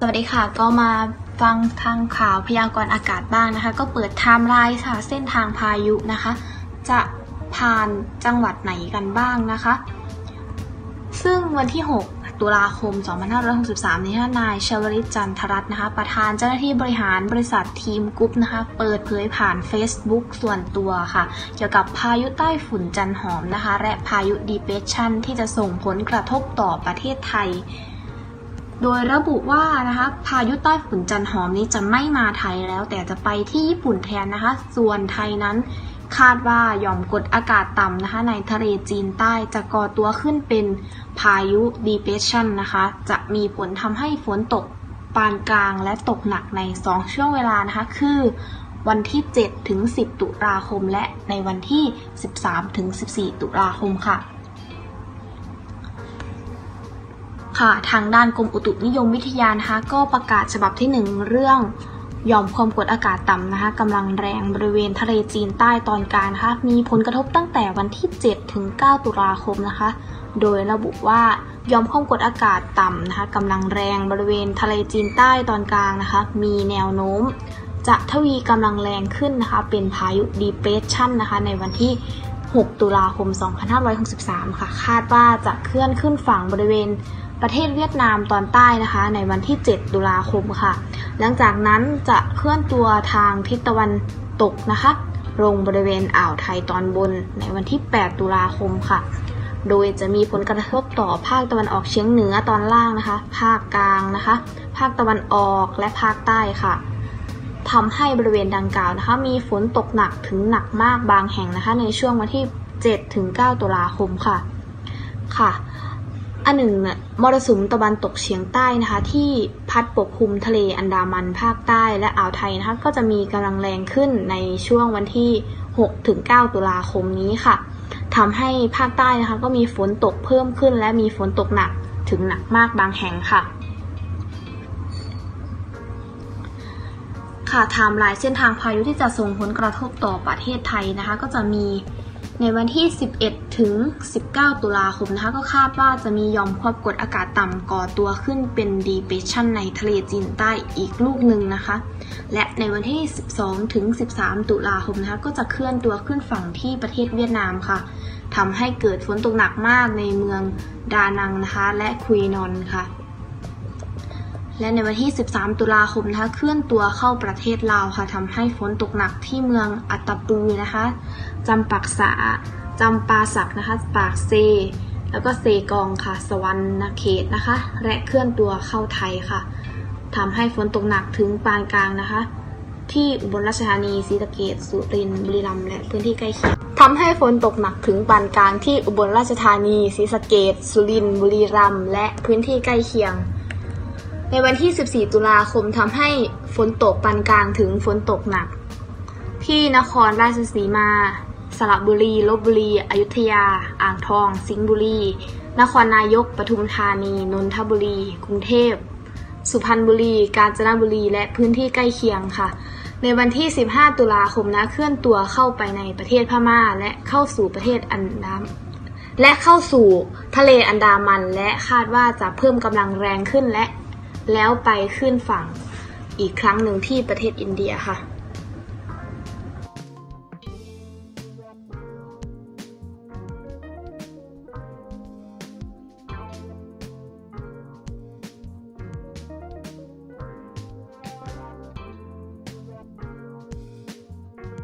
สวัสดีค่ะ ก็มาฟังทางข่าวพยากรณ์อากาศบ้างนะคะ ก็เปิดไทม์ไลน์ค่ะเส้นทางพายุนะคะ จะผ่านจังหวัดไหนกันบ้างนะคะ ซึ่งวันที่ 6 ตุลาคม 2563 นี้นายชวลิตจันทรัตน์นะคะ ประธานเจ้าหน้าที่บริหารบริษัททีมกรุ๊ปนะคะ เปิดเผยผ่าน Facebook ส่วนตัวค่ะ เกี่ยวกับพายุใต้ฝุ่นจันหอมนะคะ และพายุดีเพชชันที่จะส่งผลกระทบต่อประเทศไทย โดยระบุว่านะคะพายุใต้ฝุ่นจันหอมนี้จะไม่มาไทยแล้ว แต่จะไปที่ญี่ปุ่นแทนนะคะ ส่วนไทยนั้นคาดว่าหย่อมกดอากาศต่ำนะคะ ในทะเลจีนใต้จะก่อตัวขึ้นเป็นพายุ depression นะคะ จะมีผลทำให้ฝนตกปานกลางและตกหนักใน 2 ช่วงเวลานะคะ คือวันที่ 7 ถึง 10 ตุลาคม และในวันที่ 13 ถึง 14 ตุลาคมค่ะ ค่ะ ทางด้านกรมอุตุนิยมวิทยานะคะ ก็ประกาศฉบับที่ 1 เรื่องหย่อมความกดอากาศต่ำนะคะกำลังแรงบริเวณทะเลจีนใต้ตอนกลางนะคะมีผลกระทบตั้งแต่วันที่ 7 ถึง 9 ตุลาคมนะคะ โดยระบุว่ายอมความกดอากาศต่ำนะคะกำลังแรงบริเวณทะเลจีนใต้ตอนกลางนะคะ มีแนวโน้ม จะทวีกำลังแรงขึ้นนะคะ เป็นพายุ depression นะคะ ในวันที่ 6 ตุลาคม 2563 ค่ะ คาดว่าจะเคลื่อนขึ้นฝั่งบริเวณประเทศเวียดนามตอนใต้นะคะ ในวันที่ 7 ตุลาคมค่ะ หลังจากนั้นจะเคลื่อนตัวทางทิศตะวันตกนะคะ ลงบริเวณอ่าวไทยตอนบนในวันที่ 8 ตุลาคมค่ะ โดยจะมีผลกระทบต่อภาคตะวันออกเฉียงเหนือตอนล่างนะคะ ภาคกลางนะคะ ภาคตะวันออกและภาคใต้ค่ะ ทำให้บริเวณดังกล่าวนะคะมีฝนตกหนักถึงหนักมากบางแห่งนะคะในช่วงวันที่ 7 ถึง 9 ตุลาคมค่ะค่ะอันหนึ่งมรสุมตะวันตกเฉียงใต้นะคะ ที่พัดปกคลุมทะเลอันดามันภาคใต้และอ่าวไทยนะคะก็จะมีกำลังแรงขึ้นในช่วงวันที่ 6 ถึง 9 ตุลาคมนี้ค่ะทำให้ภาคใต้นะคะก็มีฝนตกเพิ่มขึ้น และมีฝนตกหนักถึงหนักมากบางแห่งค่ะ ค่ะไทม์ไลน์เส้นทางพายุที่จะส่งผลกระทบต่อประเทศไทยนะคะ ก็จะมีในวันที่ 11 ถึง 19 ตุลาคมนะคะ ก็คาดว่าจะมียอมความกดอากาศต่ำก่อตัวขึ้นเป็น depression ในทะเลจีนใต้อีกลูกหนึ่งนะคะ และในวันที่ 12 ถึง 13 ตุลาคมนะคะ ก็จะเคลื่อนตัวขึ้นฝั่งที่ประเทศเวียดนามค่ะทำให้เกิดฝนตกหนักมากในเมืองดานังนะคะ และคุยนอนค่ะ และในวันที่ 13 ตุลาคมนะคะเคลื่อนตัวเข้าประเทศลาวค่ะทำให้ฝนตกหนักที่เมืองอัตตปือนะคะจำปักษาจำปาสักนะคะปากเซ แล้วก็เซกองค่ะ สวรรณเขตนะคะ และเคลื่อนตัวเข้าไทยค่ะทำให้ฝนตกหนักถึงปานกลางนะคะ ที่อุบลราชธานีศรีสะเกษสุรินทร์บุรีรัมย์และพื้นที่ใกล้เคียงทำให้ฝนตกหนักถึงปานกลางที่อุบลราชธานีศรีสะเกษสุรินทร์บุรีรัมย์และพื้นที่ใกล้เคียง ในวันที่ 14 ตุลาคมทำให้ฝนตกปานกลางถึงฝนตกหนัก ที่นครราชสีมา สระบุรี ลบบุรี อยุธยา อ่างทอง สิงห์บุรี นครนายก ปทุมธานี นนทบุรี กรุงเทพ สุพรรณบุรี กาญจนบุรี และพื้นที่ใกล้เคียงค่ะ ในวันที่ 15 ตุลาคมนะเคลื่อนตัวเข้าไปในประเทศพม่า และเข้าสู่ประเทศอันดามและเข้าสู่ทะเลอันดามัน และคาดว่าจะเพิ่มกำลังแรงขึ้นและ แล้วไปขึ้นฝั่งอีกครั้งหนึ่งที่ประเทศอินเดียค่ะ